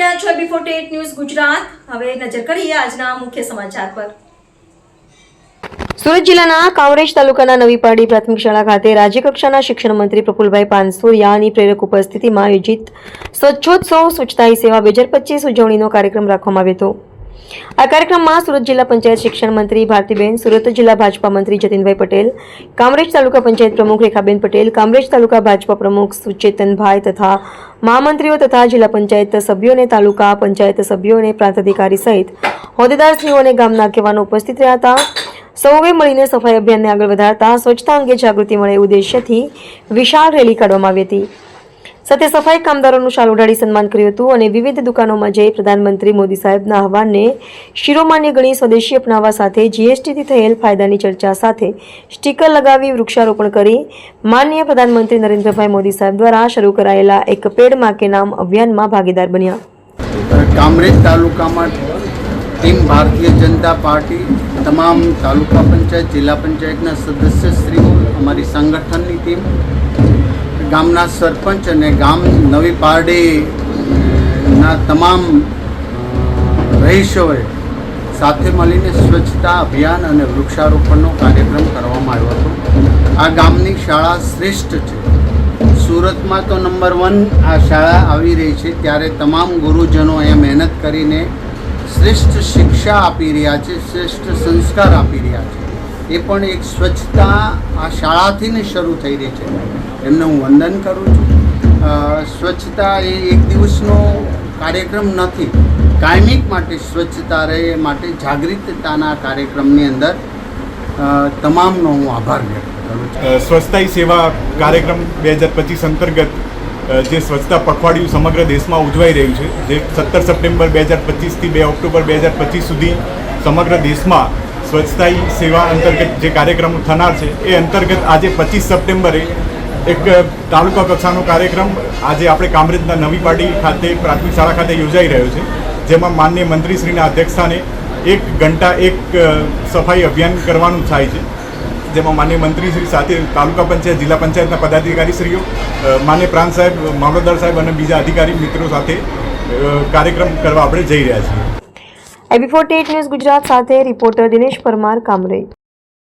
Forty news Gujarat. હવે નજર કરીએ આજના મુખ્ય સમાચાર પર. સુરત જિલ્લાના કાવરેજ તાલુકાના નવીપાડી પ્રાથમિક શાળા ખાતે રાજ્યકક્ષાના શિક્ષણ મંત્રી પ્રફુલભાઈ પાનસુરિયાની પ્રેરક ઉપસ્થિતિમાં આયોજિત સ્વચ્છોત્સવ સ્વચ્છતા સેવા બે હજાર પચીસ ઉજવણીનો કાર્યક્રમ રાખવામાં આવ્યો હતો. આ કાર્યક્રમમાં સુરત જિલ્લા પંચાયત શિક્ષણ મંત્રી ભારતીબેન, સુરત જિલ્લા ભાજપા મંત્રી જતીનભાઈ પટેલ, કામરેજ તાલુકા પંચાયત પ્રમુખ રેખાબેન પટેલ, કામરેજ તાલુકા ભાજપા પ્રમુખ સુચેતનભાઈ તથા મહામંત્રીઓ તથા જિલ્લા પંચાયત સભ્યો અને તાલુકા પંચાયત સભ્યો અને પ્રાંત અધિકારી સહિત હોદ્દેદારશ્રીઓ અને ગામના આગેવાનો ઉપસ્થિત રહ્યા હતા. સૌએ મળીને સફાઈ અભિયાનને આગળ વધારતા, સ્વચ્છતા અંગે જાગૃતિ મળે ઉદ્દેશ્યથી વિશાળ રેલી કાઢવામાં આવી હતી. સાથે સફાઈ કામદારોનું શાલ ઉડાડી સન્માન કર્યું હતું અને વિવિધ દુકાનોમાં જઈ પ્રધાનમંત્રી મોદી સાહેબના આહવાનને શિરોમાન્ય ગણી સ્વદેશી અપનાવવા સાથે જીએસટીથી થયેલ ફાયદાની ચર્ચા સાથે સ્ટીકર લગાવી વૃક્ષારોપણ કરી માનનીય પ્રધાનમંત્રી નરેન્દ્રભાઈ મોદી સાહેબ દ્વારા શરૂ કરાયેલા એક પેડમાં નામ અભિયાનમાં ભાગીદાર બન્યા. કામરેજ તાલુકામાં ટીમ ભારતીય જનતા પાર્ટી, તમામ તાલુકા પંચાયત, જિલ્લા પંચાયતના સદસ્યશ્રીઓ, અમારી સંગઠનની ટીમ ગામના સરપંચ અને ગામ નવી પારડીના તમામ રહીશોએ સાથે મળીને સ્વચ્છતા અભિયાન અને વૃક્ષારોપણનો કાર્યક્રમ કરવામાં આવ્યો હતો. આ ગામની શાળા શ્રેષ્ઠ છે. સુરતમાં તો નંબર વન આ શાળા આવી રહી છે. ત્યારે તમામ ગુરુજનો એ મહેનત કરીને શ્રેષ્ઠ શિક્ષા આપી રહ્યા છે, શ્રેષ્ઠ સંસ્કાર આપી રહ્યા છે. એ પણ એક સ્વચ્છતા આ શાળાથી ને શરૂ થઈ રહી છે. એમને હું વંદન કરું છું. સ્વચ્છતા એ એક દિવસનો કાર્યક્રમ નથી. કાયમિક માટે સ્વચ્છતા રહે એ માટે જાગૃતતાના કાર્યક્રમની અંદર તમામનો હું આભાર વ્યક્ત કરું છું. સ્વચ્છતા સેવા કાર્યક્રમ બે હજાર પચીસ અંતર્ગત જે સ્વચ્છતા પખવાડિયું સમગ્ર દેશમાં ઉજવાઈ રહ્યું છે, જે સત્તર સપ્ટેમ્બર બે હજાર પચીસથી બે ઓક્ટોબર બે હજાર પચીસ સુધી સમગ્ર દેશમાં સ્વચ્છતા સેવા અંતર્ગત જે કાર્યક્રમ થનાર છે, એ અંતર્ગત આજે પચીસ સપ્ટેમ્બરે એક તાલુકા કક્ષાનો કાર્યક્રમ આજે આપણે કામરેજના નવી પાટી ખાતે, પ્રાથમિક શાળા ખાતે યોજાઈ રહ્યો છે, જેમાં માન્ય મંત્રીશ્રીના અધ્યક્ષસ્થાને એક ઘંટા એક સફાઈ અભિયાન કરવાનું થાય છે, જેમાં માન્ય મંત્રીશ્રી સાથે તાલુકા પંચાયત, જિલ્લા પંચાયતના પદાધિકારીશ્રીઓ માન્ય પ્રાંત સાહેબ, મામલતદાર સાહેબ અને બીજા અધિકારી મિત્રો સાથે કાર્યક્રમ કરવા આપણે જઈ રહ્યા છીએ. એબી ફોર્ટી ન્યૂઝ ગુજરાત સાથે રિપોર્ટર દિનેશ પરમાર, કામરેજ.